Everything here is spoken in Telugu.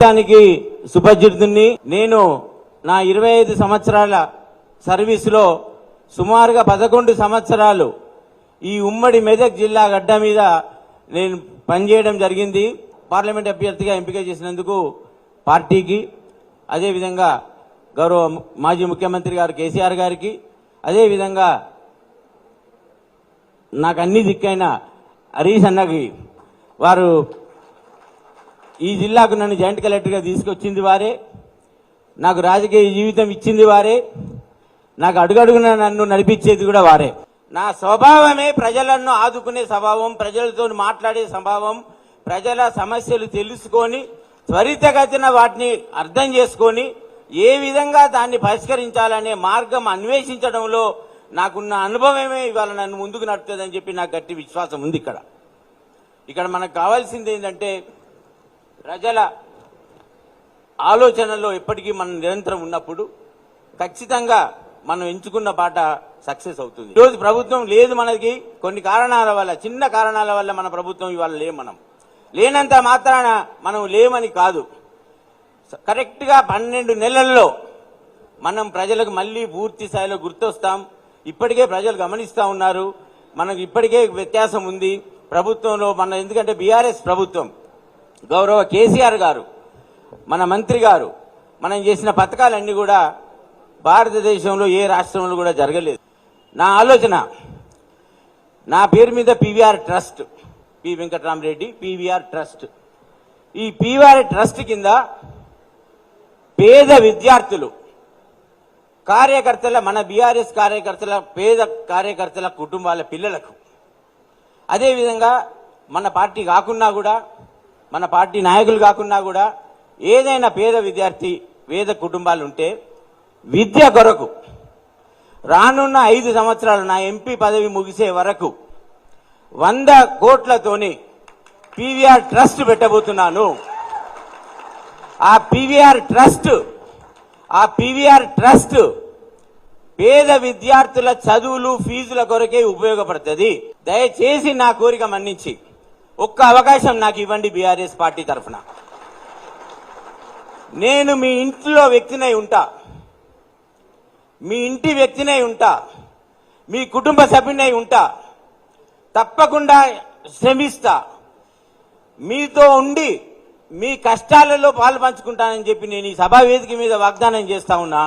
దేశానికి సుపరిచితుణ్ణి నేను నా ఇరవై ఐదు సంవత్సరాల సర్వీసులో సుమారుగా పదకొండు సంవత్సరాలు ఈ ఉమ్మడి మెదక్ జిల్లా గడ్డ మీద నేను పనిచేయడం జరిగింది. పార్లమెంట్ అభ్యర్థిగా ఎంపిక చేసినందుకు పార్టీకి అదేవిధంగా గౌరవ మాజీ ముఖ్యమంత్రి గారు కేసీఆర్ గారికి అదేవిధంగా నాకు అన్ని దిక్కైన హరీష్ అన్నకి వారు ఈ జిల్లాకు నన్ను జాయింట్ కలెక్టర్గా తీసుకొచ్చింది వారే. నాకు రాజకీయ జీవితం ఇచ్చింది వారే. నాకు అడుగడుగున నన్ను నడిపించేది కూడా వారే. నా స్వభావమే ప్రజలను ఆదుకునే స్వభావం ప్రజలతో మాట్లాడే స్వభావం ప్రజల సమస్యలు తెలుసుకొని త్వరితగతిన వాటిని అర్థం చేసుకొని ఏ విధంగా దాన్ని పరిష్కరించాలనే మార్గం అన్వేషించడంలో నాకున్న అనుభవమే ఇవాళ నన్ను ముందుకు నడుతుందని చెప్పి నాకు గట్టి విశ్వాసం ఉంది ఇక్కడ. ఇక్కడ మనకు కావాల్సింది ఏంటంటే ప్రజల ఆలోచనలో ఎప్పటికీ మనం నిరంతరం ఉన్నప్పుడు ఖచ్చితంగా మనం ఎంచుకున్న బాట సక్సెస్ అవుతుంది. ఈరోజు ప్రభుత్వం లేదు మనకి. కొన్ని కారణాల వల్ల చిన్న కారణాల వల్ల మన ప్రభుత్వం ఇవాళ లేం మనం. లేనంత మాత్రాన మనం లేమని కాదు. కరెక్ట్గా పన్నెండు నెలల్లో మనం ప్రజలకు మళ్ళీ పూర్తి స్థాయిలో గుర్తొస్తాం. ఇప్పటికే ప్రజలు గమనిస్తా ఉన్నారు. మనకు ఇప్పటికే వ్యత్యాసం ఉంది. ప్రభుత్వంలో మన ఎందుకంటే బీఆర్ఎస్ ప్రభుత్వం గౌరవ కేసీఆర్ గారు మన మంత్రి గారు మనం చేసిన పథకాలన్నీ కూడా భారతదేశంలో ఏ రాష్ట్రంలో కూడా జరగలేదు. నా ఆలోచన నా పేరు మీద PVR trust P Venkataramareddy PVR trust. ఈ పీవీఆర్ ట్రస్ట్ కింద పేద విద్యార్థులు కార్యకర్తల మన బీఆర్ఎస్ కార్యకర్తల పేద కార్యకర్తల కుటుంబాల పిల్లలకు అదేవిధంగా మన పార్టీ కాకున్నా కూడా మన పార్టీ నాయకులు కాకున్నా కూడా ఏదైనా పేద విద్యార్థి పేద కుటుంబాలు ఉంటే విద్య కొరకు రానున్న ఐదు సంవత్సరాలు నా ఎంపీ పదవి ముగిసే వరకు వంద కోట్లతోని పీవీఆర్ ట్రస్ట్ పెట్టబోతున్నాను. ఆ పీవీఆర్ ట్రస్ట్ ఆ పీవీఆర్ ట్రస్ట్ పేద విద్యార్థుల చదువులు ఫీజుల కొరకే ఉపయోగపడుతుంది. దయచేసి నా కోరిక మన్నించి. ఒక్క అవకాశం నాకు ఇవ్వండి బీఆర్ఎస్ పార్టీ తరఫున. నేను మీ ఇంట్లో వ్యక్తినై ఉంటా. మీ ఇంటి వ్యక్తినై ఉంటా. మీ కుటుంబ సభ్యునై ఉంటా. తప్పకుండా శ్రమిస్తా. మీతో ఉండి మీ కష్టాలలో పాలు పంచుకుంటానని చెప్పి నేను ఈ సభా వేదిక మీద వాగ్దానం చేస్తా ఉన్నా.